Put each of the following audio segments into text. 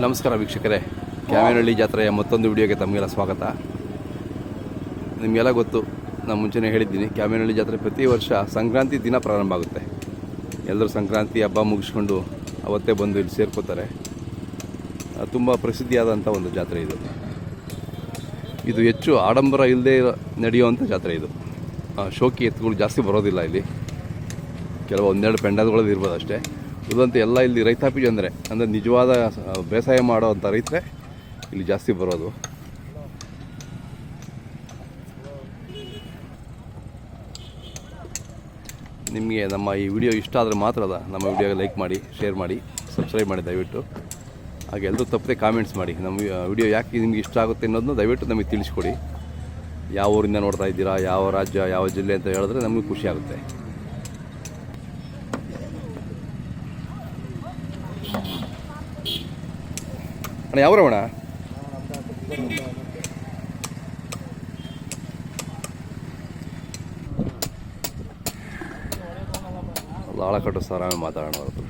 ನಮಸ್ಕಾರ ವೀಕ್ಷಕರೇ. ಕ್ಯಾಮೇನಹಳ್ಳಿ ಜಾತ್ರೆಯ ಮತ್ತೊಂದು ವಿಡಿಯೋಗೆ ತಮಗೆಲ್ಲ ಸ್ವಾಗತ. ನಿಮಗೆಲ್ಲ ಗೊತ್ತು ನಾನು ಮುಂಚೆನೇ ಹೇಳಿದ್ದೀನಿ ಕ್ಯಾಮೇನಹಳ್ಳಿ ಜಾತ್ರೆ ಪ್ರತಿ ವರ್ಷ ಸಂಕ್ರಾಂತಿ ದಿನ ಪ್ರಾರಂಭ ಆಗುತ್ತೆ. ಎಲ್ಲರೂ ಸಂಕ್ರಾಂತಿ ಹಬ್ಬ ಮುಗಿಸ್ಕೊಂಡು ಅವತ್ತೇ ಬಂದು ಇಲ್ಲಿ ಸೇರ್ಕೋತಾರೆ. ತುಂಬ ಪ್ರಸಿದ್ಧಿಯಾದಂಥ ಒಂದು ಜಾತ್ರೆ ಇದು. ಇದು ಹೆಚ್ಚು ಆಡಂಬರ ಇಲ್ಲದೆ ನಡೆಯುವಂಥ ಜಾತ್ರೆ ಇದು. ಶೋಕಿ ಎತ್ತುಗಳು ಜಾಸ್ತಿ ಬರೋದಿಲ್ಲ ಇಲ್ಲಿ. ಕೆಲವು ಒಂದೆರಡು ಪೆಂಡಲ್ಗಳದ್ದು ಇರ್ಬೋದು ಅಷ್ಟೇ. ಉಳಿದಂತೆ ಎಲ್ಲ ಇಲ್ಲಿ ರೈತಾಪಿ ಜನರೇ ಅಂದರೆ ನಿಜವಾದ ಬೇಸಾಯ ಮಾಡೋವಂಥ ರೈತರೇ ಇಲ್ಲಿ ಜಾಸ್ತಿ ಬರೋದು. ನಿಮಗೆ ನಮ್ಮ ಈ ವಿಡಿಯೋ ಇಷ್ಟ ಆದರೆ ಮಾತ್ರ ಅದ ನಮ್ಮ ವಿಡಿಯೋಗೆ ಲೈಕ್ ಮಾಡಿ ಶೇರ್ ಮಾಡಿ ಸಬ್ಸ್ಕ್ರೈಬ್ ಮಾಡಿ ದಯವಿಟ್ಟು. ಹಾಗೆ ಎಲ್ಲರೂ ತಪ್ಪದೆ ಕಾಮೆಂಟ್ಸ್ ಮಾಡಿ. ನಮ್ಮ ವಿಡಿಯೋ ಯಾಕೆ ನಿಮ್ಗೆ ಇಷ್ಟ ಆಗುತ್ತೆ ಅನ್ನೋದನ್ನ ದಯವಿಟ್ಟು ನಮಗೆ ತಿಳಿಸ್ಕೊಡಿ. ಯಾವ ಊರಿಂದ ನೋಡ್ತಾ ಇದ್ದೀರಾ, ಯಾವ ರಾಜ್ಯ, ಯಾವ ಜಿಲ್ಲೆ ಅಂತ ಹೇಳಿದ್ರೆ ನಮಗೆ ಖುಷಿ ಆಗುತ್ತೆ. ಅಣ್ಣ ಯಾವ ಅಣ್ಣ ಲಾಳ ಕಟ್ಟು ಸರ್ ಆಮೇಲೆ ಮಾತಾಡೋಣ ಅವ್ರ ಹತ್ರ.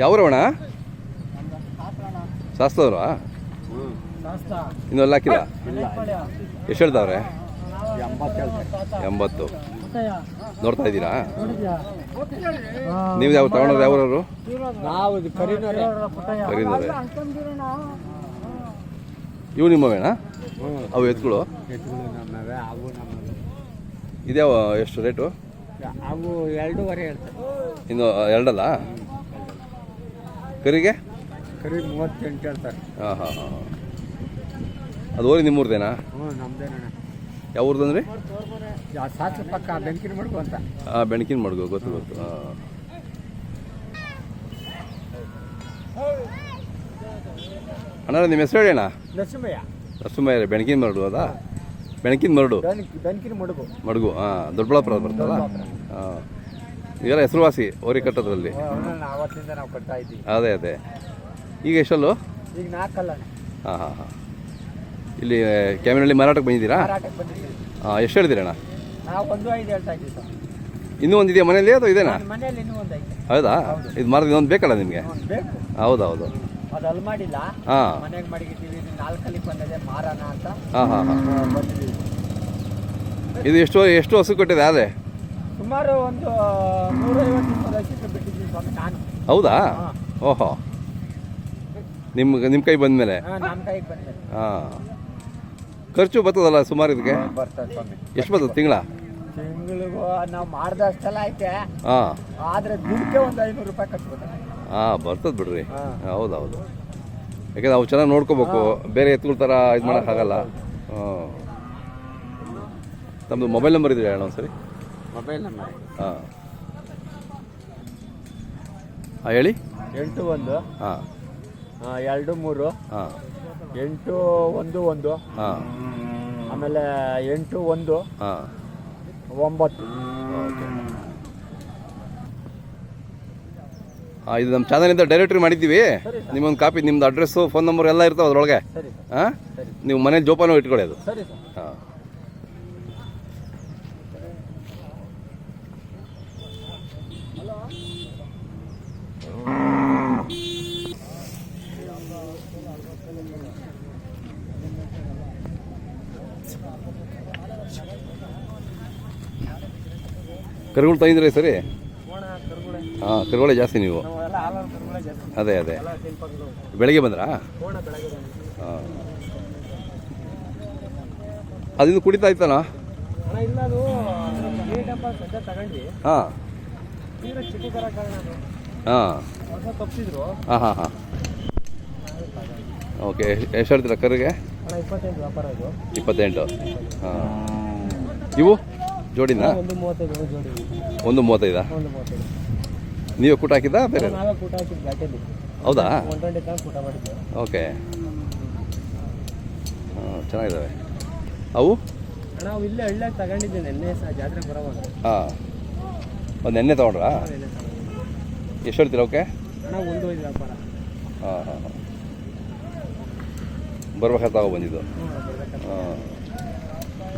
ಯಾವ ಅಣ್ಣ ಶಾಸ್ತ್ರವ್ರಾ ಇನ್ನೂ ಎಲ್ಲ ಹಾಕಿಲ್ಲ ಎಷ್ಟು ಹೇಳ್ತಾವ್ರೆ ಎಂಬತ್ತು. ನೋಡ್ತಾ ಇದ್ದೀರಾ? ನೀವು ಯಾವ ತಗೊಂಡ್ರೆ ಯಾವ್ರವರು ನಾವು ಕರೀನವ್ರೆ. ಇವು ನಿಮ್ಮವೇನಾ? ಅವು ಎತ್ಗಳು? ಇದ್ಯಾವ ಎಷ್ಟು ರೇಟು? ಅವು ಎರಡೂವರೆ ಹೇಳ್ತಾರೆ. ಇನ್ನು ಎರಡಲ್ಲ? ಕರಿಗೆ? ಕರಿ ಮೂವತ್ತೆಂಟು ಹೇಳ್ತಾರೆ. ಹಾಂ ಹಾಂ ಹಾಂ. ಅದು ಓರಿ ನಿಮ್ಮೂರ್ದೇನಾ? ಹ್ಞೂ ನಮ್ದೇನಣ್ಣ. ಯಾವ ಊರ್ದಂದ್ರಿ ಸಾಕು ಪಕ್ಕ ಬೆಂಕಿನ ಮಡ್ಗು ಅಂತ. ಹಾಂ ಬೆಣಕಿನ ಮಡ್ಗು ಗೊತ್ತು ಗೊತ್ತು. ಹಾಂ ಅಣ್ಣ ನಿಮ್ಮ ಹೆಸರು ಹೇಳಿ ಅಣ್ಣ? ನರಸಿಂಹಯ್ಯ. ನರಸಿಂಹಯ್ಯ ಬೆಣಕಿನ ಮರಡು ಅದಾ? ಬೆಣಕಿನ ಮರಡು? ಬೆಂಕಿನ ಮಡ್ಗು. ಮಡಗು ಹಾಂ ದೊಡ್ಡಬಳ್ಳಾಪುರ. ಬರ್ತಲ್ಲ ಹಾಂ ಇದೆಲ್ಲ ಹೆಸರುವಾಸಿ ಓರಿ ಕಟ್ಟೋದ್ರಲ್ಲಿ? ಅವತ್ತಿಂದ ನಾವು ಕಟ್ತಾ ಇದ್ದೀವಿ. ಅದೇ ಅದೇ. ಈಗ ಎಷ್ಟಲ್ಲೂ? ಈಗ ನಾಲ್ಕಲ್ಲ ಹಾಂ ಹಾಂ ಹಾಂ. ಇಲ್ಲಿ ಕ್ಯಾಮಿನಲ್ಲಿ ಮಾರಾಟಕ್ಕೆ ಬಂದಿದ್ದೀರಾ? ಮಾರಾಟಕ್ಕೆ ಬಂದಿದ್ದೀವಿ. ಎಷ್ಟು ಹೇಳಿದಿರಣ್ಣ ನಾವು ಒಂದು ಐದು ಹೇಳ್ತಾ ಇದ್ದೀವಿ ಸರ್. ಇನ್ನೂ ಒಂದು ಇದೆಯಾ ಮನೇಲಿ ಅಥವಾ ಇದೇನಾ? ಮನೆಯಲ್ಲಿ ಇನ್ನೂ ಒಂದು ಹೌದಾ? ಇದು ಮಾರದ ಇನ್ನೊಂದು ಬೇಕಲ್ಲ ನಿಮಗೆ? ಒಂದು ಬೇಕು. ಹೌದು ಹೌದು. ಅದು ಅಲ್ಲಿ ಮಾಡಿಲ್ಲ. ಹಾಂ. ಮನೆಗೆ ಮಡಗಿದ್ದೀವಿ ಇದು ನಾಲ್ಕಲ್ಲಿಗೆ ಬಂದಿದೆ ಮಾರೋಣ ಅಂತ. ಹಾಂ ಹಾಂ ಹಾಂ. ಬಂದಿದ್ದೀವಿ. ಇದು ಎಷ್ಟು ಎಷ್ಟು ಹಸು ಕೊಟ್ಟಿದೆ ಅದೇ ಸುಮಾರು ಒಂದು ನೂರೈವತ್ತು ಇಪ್ಪತ್ತು ವರ್ಷಕ್ಕೆ ಬಿಟ್ಟಿದ್ದೀವಿ ಸ್ವಾಮಿ ನಾನು. ಹೌದಾ? ಹಾಂ. ಓಹೋ. ನಿಮ್ಗೆ ನಿಮ್ಮ ಕೈ ಬಂದ ಮೇಲೆ ಕೈಗೆ ಹಾಂ. ಖರ್ಚು ಬರ್ತದಲ್ಲ ಸುಮಾರು ಇದಕ್ಕೆ? ಬರ್ತದೆ ಸ್ವಾಮಿ. ಎಷ್ಟು ಬರ್ತದೆ ತಿಂಗಳ? ತಿಂಗಳಿಗೂ ನಾವು ಮಾಡ್ದಷ್ಟೆಲ್ಲ ಐತೆ. ಹಾಂ. ಆದ್ರೆ ದುಡ್ಡಿಗೆ ಒಂದು ಐನೂರು ರೂಪಾಯಿ ಕಟ್ಬೋದು ಹಾಂ ಬರ್ತದೆ ಬಿಡ್ರಿ. ಹಾಂ. ಹೌದು ಹೌದು ಯಾಕಂದ್ರೆ ನಾವು ಚೆನ್ನಾಗಿ ನೋಡ್ಕೋಬೇಕು. ಬೇರೆ ಎತ್ತುಗಳ ಥರ ಇದು ಮಾಡೋಕ್ಕಾಗಲ್ಲ ಆಗಲ್ಲ. ತಮ್ಮದು ಮೊಬೈಲ್ ನಂಬರ್ ಇದೆಯಾ ಹೇಳೋ ಒಂದ್ಸರಿ? Mobile number. ಹಾಂ. ಹಾಂ ಹೇಳಿ. ಎಂಟು ಒಂದು. ಹಾಂ ಎರಡು ಮೂರು. ಹಾಂ. ಎಂಟು ಒಂದು ಒಂದು. ಹಾಂ. ಆಮೇಲೆ ಎಂಟು ಒಂದು. ಹಾಂ. ಒಂಬತ್ತು. ಹಾಂ ಇದು ನಮ್ಮ ಚಾನಲಿಂದ ಡೈರೆಕ್ಟ್ರಿ ಮಾಡಿದ್ದೀವಿ. ನಿಮ್ಮೊಂದು ಕಾಪಿ ನಿಮ್ದು ಅಡ್ರೆಸ್ಸು ಫೋನ್ ನಂಬರ್ ಎಲ್ಲ ಇರ್ತಾವೆ ಅದರೊಳಗೆ ಹಾಂ? ನೀವು ಮನೇಲಿ ಜೋಪಾನ ಇಟ್ಕೊಳ್ಳಿ ಅದು. ಹಾಂ. ಕರುಗಳು ತಂದಿದ್ರೆ ಸರಿ? ಹಾಂ ಕರುಗಳೇ ಜಾಸ್ತಿ ನೀವು. ಅದೇ ಅದೇ. ಬೆಳಗ್ಗೆ ಬಂದ್ರಾ? ಹಾಂ. ಕುಡಿತಾ ಇತ್ತಲ್ಲ? ಹಾಂ. ಹಾಂ. ಹಾಂ ಹಾಂ ಹಾಂ. ಓಕೆ ಎಷ್ಟು ಹೇಳ್ತೀರಾ ಕರಿಗೆ? ಇಪ್ಪತ್ತೆಂಟು. ಹಾಂ. ಇವು? ಜೋಡಿನಾ? ಒಂದು ಮೂವತ್ತೈದು ಜೋಡಿ. ಒಂದು ಮೂವತ್ತೈದಾ? ಒಂದು ಮೂವತ್ತೈದು. ನೀವೇ ಕೂಟ ಹಾಕಿದ್ದಾ ಬೇರೆ? ನಾವೇ ಕೂಟ ಹಾಕಿದ್ದು ಘಾಟಿಯಲ್ಲಿ ಹೌದಾ? ಒನ್ ಟ್ವೆಂಟಿ ತನಕ ಕೂಟ ಮಾಡಿದ್ದೆ. ಓಕೆ. ಚೆನ್ನಾಗಿದ್ದಾವೆ ಅವು? ನಾವು ಇಲ್ಲೇ ಹಳ್ಳಿಯಾಗ ತಗೊಂಡಿದ್ದೆ ನೆನ್ನೆ ಸಹ ಜಾತ್ರೆ ಬರೋವಾಗ. ಹಾಂ. ಒಂದು ತೊಗೊಂಡ್ರಾ? ನೆನ್ನೆ ತಗೊಂಡಿದ್ದೆ. ಎಷ್ಟು ಹೇಳ್ತೀರಾ ಓಕೆ ಅಣ್ಣ ಒಂದು ಐದು ವ್ಯಾಪಾರ. ಹಾಂ ಹಾಂ ಬರ್ಬೇಕಾದ್ರೆ ಹಾಂ.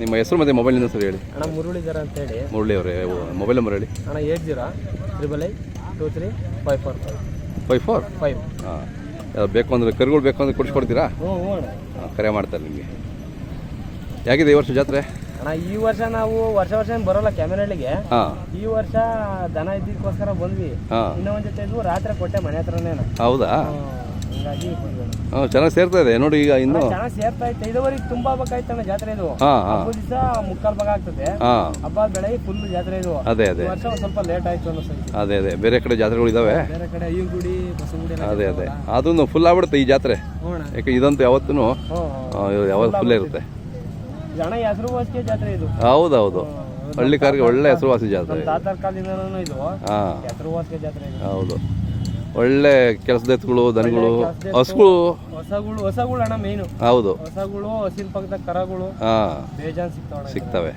ನಿಮ್ಮ ಹೆಸರು ಮತ್ತು ಮೊಬೈಲ್ ಅಂತೂರು ಹೇಳಿ. ಅಣ್ಣ ಮುರುಳಿ ಜೀರ ಅಂತ ಹೇಳಿ. ಮುರುಳಿ ಅವರೇ ಮೊಬೈಲ್ ನಂಬರ್ ಹೇಳಿ. ಅಣ್ಣ eight zero triple I two three five four five four five ಹಾಂ. ಯಾವ್ದು ಬೇಕು ಅಂದರೆ ಕರುಗಳು ಬೇಕು ಅಂದರೆ ಕೊಡಿಸ್ಕೊಡ್ತೀರಾ? ಹ್ಞೂ ಹ್ಞೂ ಅಣ್ಣ. ಹಾಂ ಕರೆ ಮಾಡ್ತಾರೆ ನಿಮಗೆ. ಹೇಗಿದೆ ಈ ವರ್ಷ ಜಾತ್ರೆ? ಅಣ್ಣ ಈ ವರ್ಷ ನಾವು ವರ್ಷ ವರ್ಷ ಏನ್ ಬರೋಲ್ಲ ಕ್ಯಾಮೆರಳಿಗೆ ಹಾಂ. ಈ ವರ್ಷ ದನ ಇದ್ದಕ್ಕೋಸ್ಕರ ಬಂದ್ವಿ. ಇನ್ನೊಂದು ಇನ್ನೂ ಜೊತೆ ಇದ್ವು ರಾತ್ರಿ ಕೊಟ್ಟೆ ಮನೆ ಹತ್ರನೇ ಹೌದಾ? ಹಂಗಾಗಿ ಹಾಂ ಚೆನ್ನಾಗಿ ಸೇರ್ತಾ ಇದೆ ನೋಡಿ ಈಗ ಇನ್ನು. ಚೆನ್ನಾಗಿ ಸೇರ್ತಾ ಇತ್ತು. ಇದುವರೆಗೆ ತುಂಬಾ ಬೇಕಾಯ್ತಣ್ಣ ಜಾತ್ರೆ ಇದು. ಹಾಂ ಹಾಂ. ಹಬ್ಬದ ದಿವಸ ಮುಕ್ಕಾಲ್ ಭಾಗ ಆಗ್ತದೆ. ಹಾಂ. ಹಬ್ಬ ಬೆಳಗ್ಗೆ ಫುಲ್ ಜಾತ್ರೆ ಇದು. ಅದೇ ಈ ಅದೇ ವರ್ಷ ಒಂದ್ ಸ್ವಲ್ಪ ಲೇಟ್ ಆಯ್ತು ಅನ್ನೋ ಅದೇ ಅದೇ. ಬೇರೆ ಕಡೆ ಜಾತ್ರೆಗಳು ಇದಾವೆ? ಬೇರೆ ಕಡೆ ಅಯ್ಯಗುಡಿ ಬಸವಗುಡಿ ಎಲ್ಲ ಅದೇ ಅದೇ. ಅದನ್ನು ಫುಲ್ ಆಗ್ಬಿಡುತ್ತೆ ಈ ಜಾತ್ರೆ. ಅಣ್ಣ. ಯಾಕೆ ಇದಂತೂ ಯಾವತ್ತೂ ಹ್ಞೂ ಯಾವತ್ತು ಫುಲ್ ಇರುತ್ತೆ. ಇದು ಅಣ್ಣ ಹೆಸರುವಾಸಿಗೆ ಜಾತ್ರೆ ಇದು. ಹೌದೌದು. ಹಳ್ಳಿಕಾರಿಗೆ ಒಳ್ಳೆ ಹೆಸರುವಾಸಿ ಜಾತ್ರೆ. ತಾತರ ಕಾಲದಿಂದನೂ ಇದು. ಹಾಂ. ಹೆಸರುವಾಸಿಗೆ ಜಾತ್ರೆ ಇದು. ಹೌದು. ಒಳ್ಳೆ ಕೆಲಸದ ಎತ್ತುಗಳು ದನಗಳು ಹಸುಗಳು. ಹೊಸಗಳು ಹೊಸಗಳು ಅಣ್ಣ ಮೇನು ಹೌದು. ಹೊಸಗಳು ಹಸಿನ ಪಕ್ಕದ ಕರಗಳು. ಹಾಂ. ಬೇಜಾನ್ ಸಿಗ್ತಾವೆ ಸಿಗ್ತವೆ.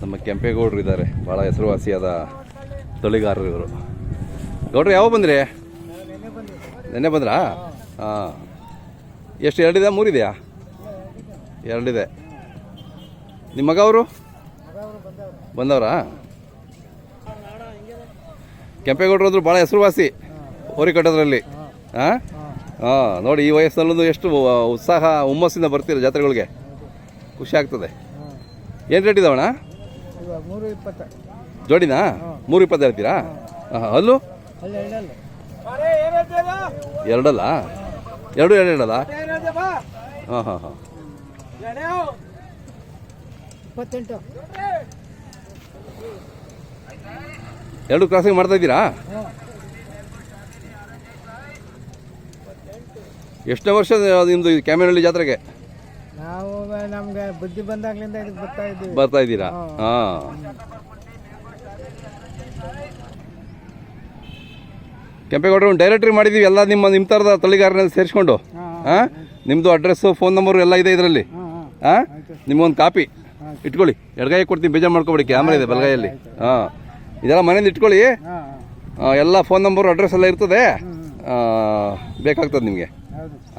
ನಮ್ಮ ಕೆಂಪೇಗೌಡರು ಇದ್ದಾರೆ. ಭಾಳ ಹೆಸರುವಾಸಿಯಾದ ತೊಳಿಗಾರರು ಇವರು. ಗೌಡ್ರು ಯಾವ ಬಂದ್ರಿ? ನೆನ್ನೆ ಬಂದ್ರಾ? ಹಾಂ. ಎಷ್ಟು ಎರಡಿದೆ ಮೂರಿದೆಯಾ? ಎರಡಿದೆ. ನಿಮ್ಮ ಮಗ ಅವರು? ಬಂದವರಾ? ಕೆಂಪೇಗೌಡರು ಅಂದ್ರೆ ಭಾಳ ಹೆಸರುವಾಸಿ ಹೋರಿ ಕಟ್ಟೋದ್ರಲ್ಲಿ. ಹಾಂ ಹಾಂ ನೋಡಿ ಈ ವಯಸ್ಸಲ್ಲೂ ಎಷ್ಟು ಉತ್ಸಾಹ, ಹುಮ್ಮಸ್ಸಿಂದ ಬರ್ತೀರ ಜಾತ್ರೆಗಳಿಗೆ. ಖುಷಿ ಆಗ್ತದೆ. ಏನು ರೇಟ್ ಇದಾವಣ್ಣ? ಜೋಡಿನಾ? ಮೂರು ಇಪ್ಪತ್ತು ಹೇಳ್ತೀರಾ? ಹಾಂ ಅಲ್ಲೂ ಎರಡಲ್ಲ? ಎರಡು ಎರಡು ಎರಡಲ್ಲ? ಹಾಂ ಹಾಂ ಹಾಂ. ಇಪ್ಪತ್ತೆಂಟು. ಎರಡು ಕ್ರಾಸಿಂಗ್ ಮಾಡ್ತಾ ಇದ್ದೀರಾ? ಎಷ್ಟನೇ ವರ್ಷ ನಿಮ್ಮದು ಕ್ಯಾಮೆರಳ್ಳಿ ಜಾತ್ರೆಗೆ? ನಾವು ನಮ್ಗೆ ಬುದ್ಧಿ ಬಂದಾಗ್ಲಿಂದ ಇದಕ್ಕೆ ಬರ್ತಾ ಇದ್ದೀವಿ. ಬರ್ತಾ ಇದ್ದೀರಾ? ಹಾಂ. ಕೆಂಪೇಗೌಡರು ಒಂದು ಡೈರೆಕ್ಟ್ರಿ ಮಾಡಿದ್ದೀವಿ ಎಲ್ಲ ನಿಮ್ಮ ನಿಮ್ಮ ಥರದ ತಳಿಗಾರನಲ್ಲಿ ಸೇರಿಸ್ಕೊಂಡು. ಹಾಂ ನಿಮ್ಮದು ಅಡ್ರೆಸ್ಸು ಫೋನ್ ನಂಬರು ಎಲ್ಲ ಇದೆ ಇದರಲ್ಲಿ. ಹಾಂ ನಿಮ್ಮೊಂದು ಕಾಪಿ ಇಟ್ಕೊಳ್ಳಿ. ಎಡಗಾಯಿ ಕೊಡ್ತೀನಿ ಬೇಜಾರು ಮಾಡ್ಕೊಬೇಡಿ ಕ್ಯಾಮ್ರಾ ಇದೆ ಬಲಗೈಯಲ್ಲಿ. ಹಾಂ. ಇದೆಲ್ಲ ಮನೇಲಿ ಇಟ್ಕೊಳ್ಳಿ. ಎಲ್ಲ ಫೋನ್ ನಂಬರ್ ಅಡ್ರೆಸ್ ಎಲ್ಲ ಇರ್ತದೆ. ಆ, ಬೇಕಾಗ್ತದೆ ನಿಮಗೆ.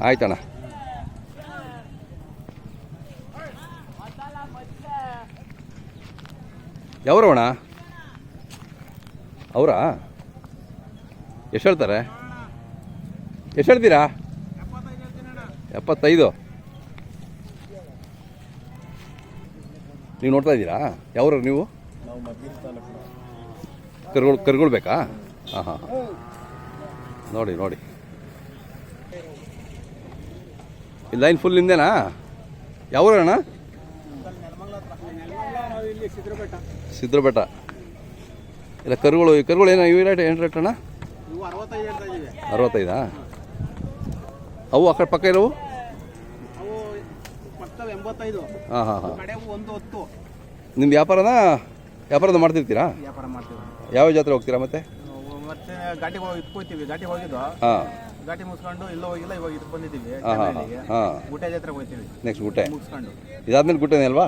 ಆಯ್ತಣ್ಣ. ಯಾವ್ರವಣ ಅವರಾ? ಎಷ್ಟು ಹೇಳ್ತಾರೆ? ಎಷ್ಟು ಹೇಳ್ತೀರಾ? ಎಪ್ಪತ್ತೈದು. ನೀವು ನೋಡ್ತಾ ಇದ್ದೀರಾ? ಯಾವ್ರ ನೀವು? ಕರುಗಳು ಕರ್ಗೊಳ್ಬೇಕಾ? ಬೇಕಾ ಹಾಂ ಹಾಂ. ನೋಡಿ ನೋಡಿ. ಈ ಲೈನ್ ಫುಲ್ ನಿಂದೇನಾ? ಯಾವ ಅಣ್ಣ? ಸಿದ್ರಬೆಟ್ಟ ಇಲ್ಲ ಕರುಗಳು ಈ ಕರುಗಳು ಏನೋ ಇವು ರೇಟ್ ಏನು ರೇಟ್ ಅಣ್ಣ? ಅರವತ್ತೈದಾ? ಅವು ಆ ಕಡೆ ಪಕ್ಕ ಇರೋವು? ಹಾಂ ಹಾಂ ಹಾಂ. ನಿಮ್ದು ವ್ಯಾಪಾರನ? ವ್ಯಾಪಾರದ ಮಾಡ್ತಿರ್ತೀರಾ? ವ್ಯಾಪಾರ ಮಾಡ್ತೀವಿ. ಯಾವ ಜಾತ್ರೆ ಹೋಗ್ತೀರಾ ಮತ್ತೆ? ಮತ್ತೆ ಘಾಟಿಗೆ ಹೋಗಿ ಇಟ್ಕೋತೀವಿ ಘಾಟಿಗೆ ಹೋಗಿದ್ದು ಹಾಂ. ಘಾಟಿ ಮುಗಿಸ್ಕೊಂಡು ಇಲ್ಲ ಹೋಗಿಲ್ಲ ಇವಾಗ ಇದಕ್ಕೆ ಬಂದಿದ್ದೀವಿ. ಹಾಂ ಹಾಂ ಗುಟ್ಟೆ ಜಾತ್ರೆಗೆ ಹೋಗ್ತೀವಿ. ನೆಕ್ಸ್ಟ್ ಗುಟ್ಟೆ ಮುಗಿಸ್ಕೊಂಡು. ಇದಾದ್ಮೇಲೆ ಗುಟ್ಟೆನೇ ಅಲ್ವಾ?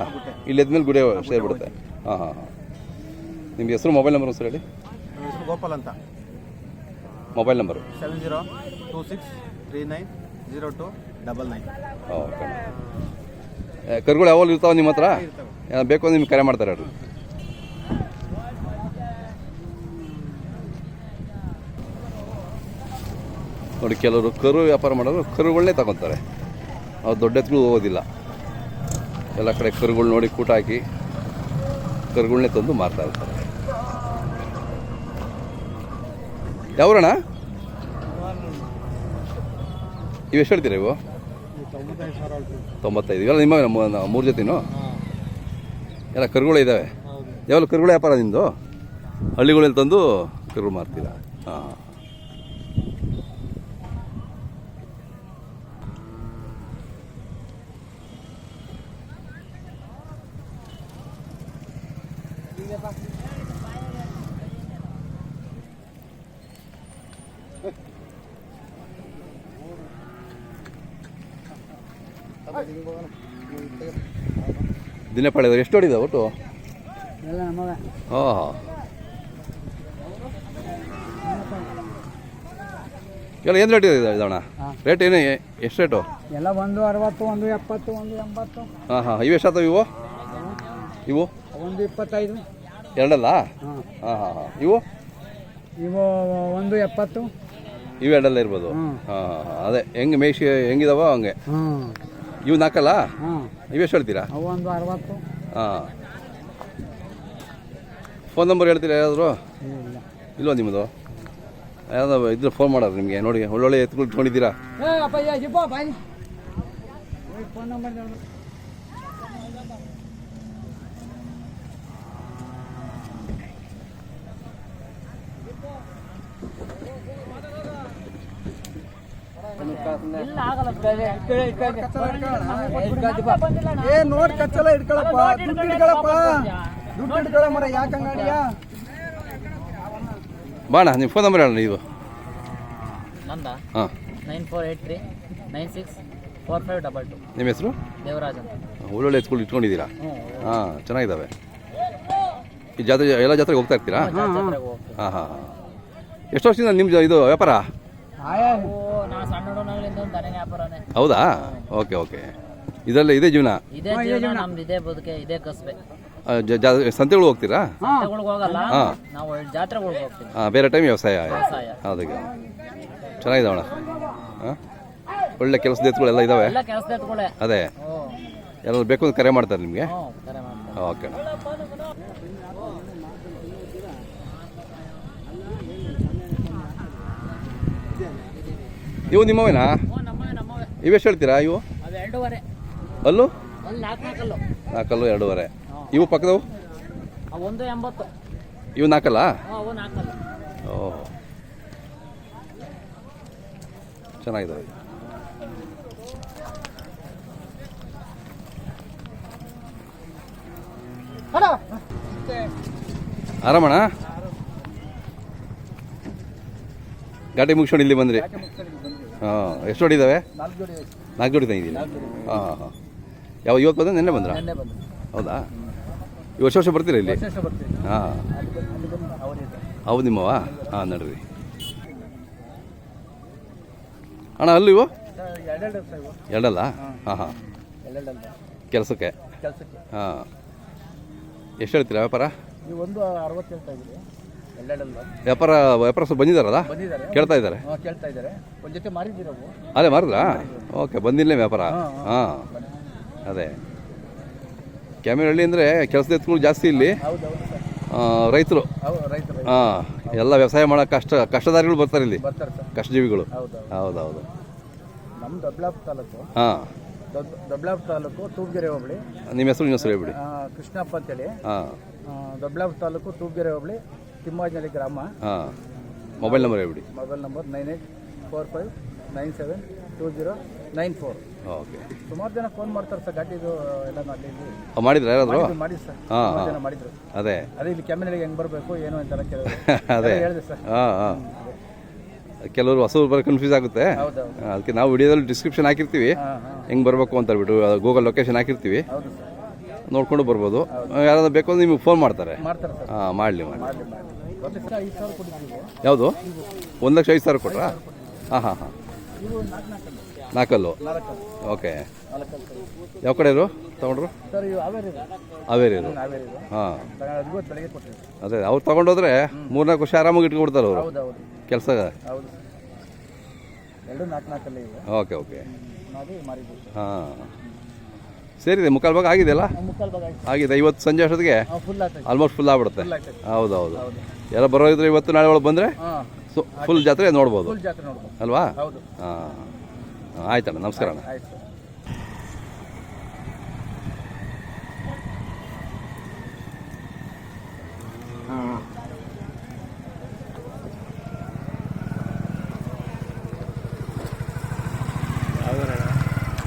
ಇಲ್ಲಿ ಎದ್ಮೇಲೆ ಗುಡೆ ಸೇರಿಬಿಡುತ್ತೆ. ಹಾಂ ಹಾಂ ಹಾಂ. ನಿಮ್ಗೆ ಹೆಸರು ಮೊಬೈಲ್ ನಂಬರ್ ಸರ್ ಹೇಳಿ. ಹೆಸರು ಗೋಪಾಲ್ ಅಂತ. Mobile number. Seven zero two six three nine zero two double nine. Okay ಕರುಗಳು ಯಾವಾಗ ಇರ್ತಾವ ನಿಮ್ಮ ಹತ್ರ? ಏನಾದ್ರು ಬೇಕು ಅಂದ್ರೆ ನಿಮ್ಗೆ ಕರೆ ಮಾಡ್ತಾರೆ ಅವ್ರು ನೋಡಿ, ಕೆಲವರು ಕರು ವ್ಯಾಪಾರ ಮಾಡೋರು ಕರುಗಳನ್ನೇ ತಗೊತಾರೆ ಅವ್ರು ದೊಡ್ಡ ಎತ್ತುಗಳು ಹೋಗೋದಿಲ್ಲ. ಎಲ್ಲ ಕಡೆ ಕರುಗಳು ನೋಡಿ ಕೂಟ ಹಾಕಿ ಕರುಗಳನ್ನೇ ತಂದು ಮಾರ್ತಾ ಇರ್ತಾರೆ. ಯಾವ್ರಣ ಎಷ್ಟು ಹೇಳ್ತೀರಾ ಇವು? ತೊಂಬತ್ತೈದು. ಇವೆಲ್ಲ ನಿಮ್ಮ ಮೂರು ಜೊತೆನೂ? ಎಲ್ಲ ಕರುಗಳು ಇದ್ದಾವೆ ಯಾವಾಗಲೂ ಯಾವಾಗ ಕರುಗಳ ವ್ಯಾಪಾರ ನಿಮ್ಮದು ಹಳ್ಳಿಗಳಲ್ಲಿ ತಂದು ಕರುಗಳು ಮಾರ್ತೀರಾ? ಹಾಂ. ದಿನಪಾಳಿ ಎಷ್ಟು ಹೊಡಿದ ಒಟ್ಟು? ಓಹ್ ಎಲ್ಲ ಏನು ರೇಟ್ ಇದೆ ಇದಣ್ಣ ರೇಟ್ ಏನು ಎಷ್ಟು ರೇಟು? ಎಲ್ಲ ಒಂದು ಅರವತ್ತು ಒಂದು ಎಪ್ಪತ್ತು ಒಂದು ಎಂಬತ್ತು. ಹಾಂ ಹಾಂ. ಇವು ಎಷ್ಟಾಗ್ತವೆ ಇವು? ಇವು? ಒಂದು ಇಪ್ಪತ್ತೈದು. ಎರಡಲ್ಲ? ಹಾಂ. ಹಾಂ ಹಾಂ ಇವು? ಇವು ಒಂದು ಎಪ್ಪತ್ತು. ಇವು ಎರಡಲ್ಲ ಇರ್ಬೋದು? ಹಾಂ. ಹಾಂ ಹಾಂ ಅದೇ ಹೆಂಗೆ ಮೇಯ್ಸಿ ಹೆಂಗಿದಾವ ಹಂಗೆ. ಹಾಂ. ಇವು ನಾಲ್ಕಲ್ಲ ಹಾಂ. ಇವು ಹೇಳ್ತೀರಾ? ಅವು ಒಂದು ಅರವತ್ತು. ಹಾಂ. ಫೋನ್ ನಂಬರ್ ಹೇಳ್ತೀರಾ ಯಾರಾದರೂ? ಇಲ್ಲ. ಇಲ್ವಾ ನಿಮ್ಮದು? ಯಾವ್ದು ಇದ್ರೆ ಫೋನ್ ಮಾಡೋರು ನಿಮಗೆ ನೋಡಿ ಒಳ್ಳೊಳ್ಳೆ ಎತ್ಕೊಂಡು ಇಟ್ಕೊಂಡಿದ್ದೀರಾ ಏ ನೋಡ್ ಕಚ್ಚಲ ಇಟ್ಕೊಳಪ್ಪ ದುಡ್ಡು ಇಟ್ಕೊಳಪ್ಪ ದುಡ್ಡು ಇಟ್ಕೊಳ ಮರ ಯಾಕೆ ಹಂಗಾಡಿಯ ಬಾಣ ನಿಮ್ಮ ಫೋನ್ ನಂಬರ್ ಹೇಳಿ ನೀವು ನಂದ? ಹಾಂ. Nine four eight three nine six four five double two. ನಿಮ್ಮ ಹೆಸರು? ದೇವರಾಜ್ ಅಂತ. ಒಳ್ಳೊಳ್ಳೆ ಎತ್ಕೊಂಡು ಇಟ್ಕೊಂಡಿದ್ದೀರಾ? ಹಾ ಹಾಂ ಚೆನ್ನಾಗಿದ್ದಾವೆ. ಈ ಜಾತ್ರೆ ಎಲ್ಲ ಜಾತ್ರೆಗೆ ಹೋಗ್ತಾ ಇರ್ತೀರಾ? ಹಾ ಹಾ ಹಾಂ ಹಾಂ ಹಾಂ. ಎಷ್ಟು ವರ್ಷದಿಂದ ನಿಮ್ಮ ಇದು ವ್ಯಾಪಾರ? ಹೌದಾ? Okay okay. ಇದೆಲ್ಲ ಇದೇ ಜೀವನ? ಇದೇ ಜೀವನ ನಮ್ದು ಇದೇ ಬದುಕೆ ಇದೇ ಕಸ್ಬೆ. ಆ, ಜ- ಜಾ ಸಂತೆಗಳು ಹೋಗ್ತೀರಾ? ಸಂತೆಗಳ್ಗ್ ಹೋಗಲ್ಲ. ಹಾ. ನಾವು ಜಾತ್ರೆಗಳಿಗೆ ಹೋಗ್ತೀವಿ. ಹಾಂ ಬೇರೆ ಟೈಮ್ ವ್ಯವಸಾಯ. ವ್ಯವಸಾಯ. ಅದಕ್ಕೆ ಚೆನ್ನಾಗಿದ್ದಾವಣ ಹಾಂ? ಒಳ್ಳೆ ಕೆಲಸದ ಎತ್ತುಗಳೆಲ್ಲ ಇದ್ದಾವೆ ಎಲ್ಲ ಕೆಲಸದ ಎತ್ಕೊಳ್ಳೆ ಅದೇ. ಹ್ಞೂ ಎಲ್ಲ ಬೇಕು ಅಂತ ಕರೆ ಮಾಡ್ತಾರೆ ನಿಮಗೆ? ಹ್ಞೂ ಕರೆ ಮಾಡ್ತಾರೆ. ಓಕೆ ಇವು ನಿಮ್ಮವೇನಾ? ಇವೆಷ್ಟು ಹೇಳ್ತೀರಾ ಇವು? ಅಲ್ಲೂ? ನಾಲ್ಕಲ್ಲು ಎರಡೂವರೆ. ಇವು ಪಕ್ಕದವು? ಒಂದು ಎಂಬತ್ತು. ಇವು ನಾಲ್ಕಲ್ಲ? ಚೆನ್ನಾಗಿದೆ. ಓಹ್ ಚೆನ್ನಾಗಿದ್ದಾವೆ ಆರಾಮಣ್ಣ ಗಾಡಿ ಮುಗಿಸ್ಕೊಂಡು ಇಲ್ಲಿ ಬಂದ್ರಿ. ಹಾಂ ಎಷ್ಟು ಜೋಡಿ ನಾಲ್ಕು ಜೋಡಿ ತಂಗಿದ್ದೀನಿ ಹಾಂ ಹಾಂ ಹಾಂ. ಯಾವ ಇವತ್ತು ಬಂದ ನಿನ್ನೆ ಬಂದ್ರ? ಹೌದಾ? ಈ ವರ್ಷ ವರ್ಷ ಬರ್ತೀರಾ ಇಲ್ಲಿ? ಹಾಂ. ಹೌದು ನಿಮ್ಮವ? ಹಾಂ ನಡ್ರಿ. ಅಣ್ಣ ಅಲ್ಲಿ ಇವು? ಎರಡಲ್ಲ? ಹಾಂ. ಹಾಂ ಕೆಲಸಕ್ಕೆ? ಹಾಂ. ಎಷ್ಟು ಹೇಳ್ತೀರಾ ವ್ಯಾಪಾರ? ಒಂದು ಅರವತ್ತು ಹೇಳ್ತಾ ವ್ಯಾಪಾರ ವ್ಯಾಪಾರ ಸ್ವಲ್ಪ ಬಂದಿದ್ದಾರಲ್ಲ? ಕೇಳ್ತಾ ಇದ್ದಾರೆ? ಕೇಳ್ತಾ ಇದ್ದಾರೆ. ಒಂದು ಜೊತೆ ಮಾರಿದ್ದೀರವು ಅದೇ ಮಾರಿದ್ರಾ? ಓಕೆ ಬಂದಿಲ್ಲ ವ್ಯಾಪಾರ? ಹಾಂ ಅದೇ. ಕ್ಯಾಮೆರಹಳ್ಳಿ ಅಂದರೆ ಕೆಲಸದ ಎತ್ತುಗಳು ಜಾಸ್ತಿ ಇಲ್ಲಿ. ರೈತರು. ರೈತರು ಹಾಂ ಎಲ್ಲ ವ್ಯವಸಾಯ ಮಾಡೋ ಕಷ್ಟ ಕಷ್ಟದಾರಿಗಳು ಬರ್ತಾರೆ ಇಲ್ಲಿ. ಬರ್ತಾರೆ ಕಷ್ಟಜೀವಿಗಳು. ಹೌದು ಹೌದೌದು. ನಮ್ಮ ದೊಡ್ಡಬಳ್ಳಾಪುರ ತಾಲೂಕು. ಹಾಂ. ದೊಡ್ಡ ದೊಡ್ಡಬಳ್ಳಾಪುರ ತಾಲೂಕು ತೂಬ್ಗೆರೆ ಹೋಬಳಿ. ನಿಮ್ಮ ಹೆಸರು ನಿಮ್ಮ ಹೆಸರು ಹೇಳ್ಬಿಡಿ. ಕೃಷ್ಣಪ್ಪ ಅಂತೇಳಿ. ಹಾಂ. ದೊಡ್ಡಬಳ್ಳಾಪುರ ತಾಲೂಕು ತೂಬ್ಗೆರೆ ಹೋಬಳಿ. ತಿಮ್ಮಾಜನಹಳ್ಳಿ ಗ್ರಾಮ. ಹಾಂ ಮೊಬೈಲ್ ನಂಬರ್ ಹೇಳ್ಬಿಡಿ. Mobile number nine eight four five nine seven two zero nine four. Okay. ಸುಮಾರು ಜನ ಫೋನ್ ಮಾಡ್ತಾರೆ ಸರ್ ಗಾಡಿದು ಎಲ್ಲ ಅಲ್ಲಿ ಇಲ್ಲಿ ಮಾಡಿದ್ರಾ ಯಾರಾದರೂ? ಮಾಡಿದ್ರು, ಮಾಡಿ ಸರ್. ಹಾಂ ಸುಮಾರು ಜನ ಮಾಡಿದ್ರು. ಅದೇ. ಅದೇ ಇಲ್ಲಿ ಕ್ಯಾಮೆರಾಗೆ ಹೆಂಗೆ ಬರಬೇಕು ಏನು ಅಂತೆಲ್ಲ ಕೇಳಿದ್ರು. ಅದೇ. ಹೇಳಿದೆ ಸರ್. ಹಾಂ ಹಾಂ. ಕೆಲವರು ಹೊಸಬ್ರು ಬರೋ ಕನ್ಫ್ಯೂಸ್ ಆಗುತ್ತೆ. ಅದಕ್ಕೆ ನಾವು ವಿಡಿಯೋದಲ್ಲಿ ಡಿಸ್ಕ್ರಿಪ್ಷನ್ ಹಾಕಿರ್ತೀವಿ. ಹೆಂಗೆ ಬರಬೇಕು ಅಂತ ಹೇಳ್ಬಿಟ್ಟು ಗೂಗಲ್ ಲೊಕೇಶನ್ ಹಾಕಿರ್ತೀವಿ. ನೋಡ್ಕೊಂಡು ಬರ್ಬೋದು. ಯಾರಾದ್ರೂ ಬೇಕು ಅಂದ್ರೆ ನಿಮಗೆ ಫೋನ್ ಮಾಡ್ತಾರೆ. ಹಾಂ ಮಾಡಲಿ ಮಾಡಿ ಯಾವುದು? ಒಂದು ಲಕ್ಷ ಐದು ಸಾವಿರ ಕೊಟ್ರಾ? ಹಾಂ ಹಾಂ ಹಾಂ. ನಾಲ್ಕಲ್ಲು. ಓಕೆ. ಯಾವ ಕಡೆ ಇರು ತೊಗೊಂಡ್ರು? ಸರ್ ಇವು ಹಾವೇರಿ ಇದೆ. ಹಾವೇರಿ ಇದು ಹಾಂ. ಅದೇ ಅವ್ರು ತೊಗೊಂಡೋದ್ರೆ ಮೂರ್ನಾಲ್ಕು ವರ್ಷ ಆರಾಮಾಗಿ ಇಟ್ಕೊಡ್ತಾರೆ ಅವರು. ಕೆಲಸ. Okay okay. ಹಾಂ. ಸೇರಿದೆ ಮುಕ್ಕಾಲು ಭಾಗ ಆಗಿದೆ ಅಲ್ಲ? ಭಾಗ ಆಗಿದೆ. ಇವತ್ತು ಸಂಜೆ ಅಷ್ಟೊತ್ತಿಗೆ? ಆಲ್ಮೋಸ್ಟ್ ಫುಲ್ ಆಗ್ಬಿಡುತ್ತೆ. ಹೌದೌದು ಹೌದು ಹೌದು. ಎಲ್ಲ ಬರೋ ಇದ್ರೆ ಇವತ್ತು ನಾಳೆ ಒಳಗೆ ಬಂದರೆ ಹಾಂ. ಫುಲ್ ಜಾತ್ರೆ ನೋಡ್ಬೋದು. ಫುಲ್ ಜಾತ್ರೆ ನೋಡ್ಬೋದು. ಅಲ್ವಾ? ಹೌದು. ಹಾಂ. ಆಯ್ತಣ್ಣ ನಮಸ್ಕಾರ ಅಣ್ಣ. ಆಯ್ತು. ಸರ್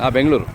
ಹಾಂ ಬೆಂಗಳೂರು.